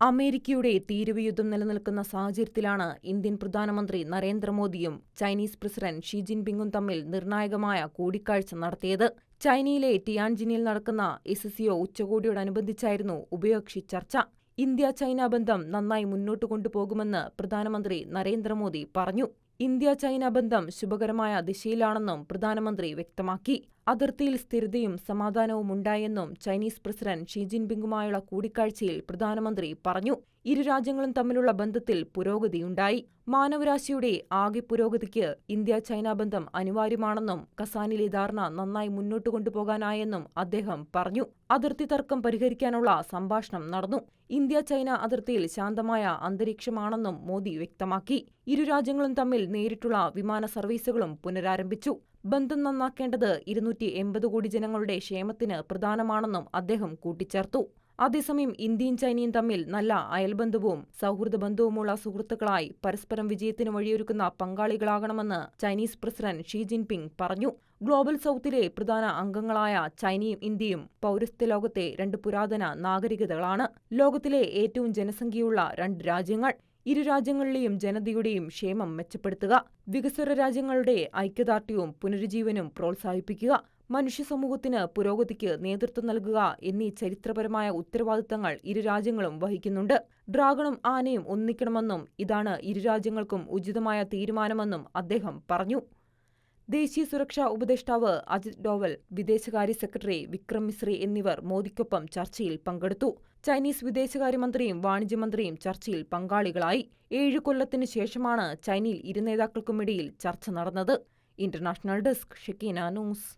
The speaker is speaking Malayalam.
അമേരിക്കയുടെ തീരുവയുദ്ധം നിലനിൽക്കുന്ന സാഹചര്യത്തിലാണ് ഇന്ത്യൻ പ്രധാനമന്ത്രി നരേന്ദ്രമോദിയും ചൈനീസ് പ്രസിഡന്റ് ഷി ജിൻപിങ്ങും തമ്മിൽ നിർണായകമായ കൂടിക്കാഴ്ച നടത്തിയത്. ചൈനയിലെ ടിയാൻജിനിൽ നടക്കുന്ന എസ് സിഒ ഉച്ചകോടിയോടനുബന്ധിച്ചായിരുന്നു ഉഭയകക്ഷി ചർച്ച. ഇന്ത്യ ചൈന ബന്ധം നന്നായി മുന്നോട്ട് കൊണ്ടുപോകുമെന്ന് പ്രധാനമന്ത്രി നരേന്ദ്രമോദി പറഞ്ഞു. ഇന്ത്യ ചൈന ബന്ധം ശുഭകരമായ ദിശയിലാണെന്നും പ്രധാനമന്ത്രി വ്യക്തമാക്കി. അതിർത്തിയിൽ സ്ഥിരതയും സമാധാനവും ഉണ്ടായെന്നും ചൈനീസ് പ്രസിഡന്റ് ഷീ ജിൻപിങ്ങുമായുള്ള കൂടിക്കാഴ്ചയിൽ പ്രധാനമന്ത്രി പറഞ്ഞു. ഇരു രാജ്യങ്ങളും തമ്മിലുള്ള ബന്ധത്തിൽ പുരോഗതിയുണ്ടായി. മാനവരാശിയുടെ ആകെ പുരോഗതിക്ക് ഇന്ത്യ ചൈന ബന്ധം അനിവാര്യമാണെന്നും കസാനിലെ ധാരണ നന്നായി മുന്നോട്ട് കൊണ്ടുപോകാനായെന്നും അദ്ദേഹം പറഞ്ഞു. അതിർത്തി തർക്കം പരിഹരിക്കാനുള്ള സംഭാഷണം നടന്നു. ഇന്ത്യ ചൈന അതിർത്തിയിൽ ശാന്തമായ അന്തരീക്ഷമാണെന്നും മോദി വ്യക്തമാക്കി. ഇരു രാജ്യങ്ങളും തമ്മിൽ നേരിട്ടുള്ള വിമാന സർവീസുകളും പുനരാരംഭിച്ചു. ബന്ധം നന്നാക്കേണ്ടത് ഇരുന്നൂറ്റി എൺപത് കോടി ജനങ്ങളുടെ ക്ഷേമത്തിന് പ്രധാനമാണെന്നും അദ്ദേഹം കൂട്ടിച്ചേർത്തു. അതേസമയം ഇന്ത്യയും ചൈനയും തമ്മിൽ നല്ല അയൽബന്ധവും സൗഹൃദ ബന്ധവുമുള്ള സുഹൃത്തുക്കളായി പരസ്പരം വിജയത്തിന് വഴിയൊരുക്കുന്ന പങ്കാളികളാകണമെന്ന് ചൈനീസ് പ്രസിഡന്റ് ഷീ ജിൻപിങ് പറഞ്ഞു. ഗ്ലോബൽ സൗത്തിലെ പ്രധാന അംഗങ്ങളായ ചൈനയും ഇന്ത്യയും പൗരസ്ത്യ ലോകത്തെ രണ്ട് പുരാതന നാഗരികതകളാണ്. ലോകത്തിലെ ഏറ്റവും ജനസംഖ്യയുള്ള രണ്ട് രാജ്യങ്ങൾ. ഇരു രാജ്യങ്ങളിലെയും ജനതയുടെയും ക്ഷേമം മെച്ചപ്പെടുത്തുക, വികസ്വര രാജ്യങ്ങളുടെ ഐക്യദാർഢ്യവും പുനരുജ്ജീവനും പ്രോത്സാഹിപ്പിക്കുക, മനുഷ്യ സമൂഹത്തിന് പുരോഗതിക്ക് നേതൃത്വം നൽകുക എന്നീ ചരിത്രപരമായ ഉത്തരവാദിത്തങ്ങൾ ഇരു രാജ്യങ്ങളും വഹിക്കുന്നുണ്ട്. ഡ്രാഗണും ആനയും ഒന്നിക്കണമെന്നും ഇതാണ് ഇരു രാജ്യങ്ങൾക്കും ഉചിതമായ തീരുമാനമെന്നും അദ്ദേഹം പറഞ്ഞു. ദേശീയ സുരക്ഷാ ഉപദേഷ്ടാവ് അജിത് ഡോവൽ, വിദേശകാര്യ സെക്രട്ടറി വിക്രം മിശ്രി എന്നിവർ മോദിക്കൊപ്പം ചർച്ചയിൽ പങ്കെടുത്തു. ചൈനീസ് വിദേശകാര്യമന്ത്രിയും വാണിജ്യമന്ത്രിയും ചർച്ചയിൽ പങ്കാളികളായി. ഏഴു കൊല്ലത്തിനു ശേഷമാണ് ചൈനയിൽ ഇരു നേതാക്കൾക്കുമിടയിൽ ചർച്ച നടന്നത്. International desk Shekinah news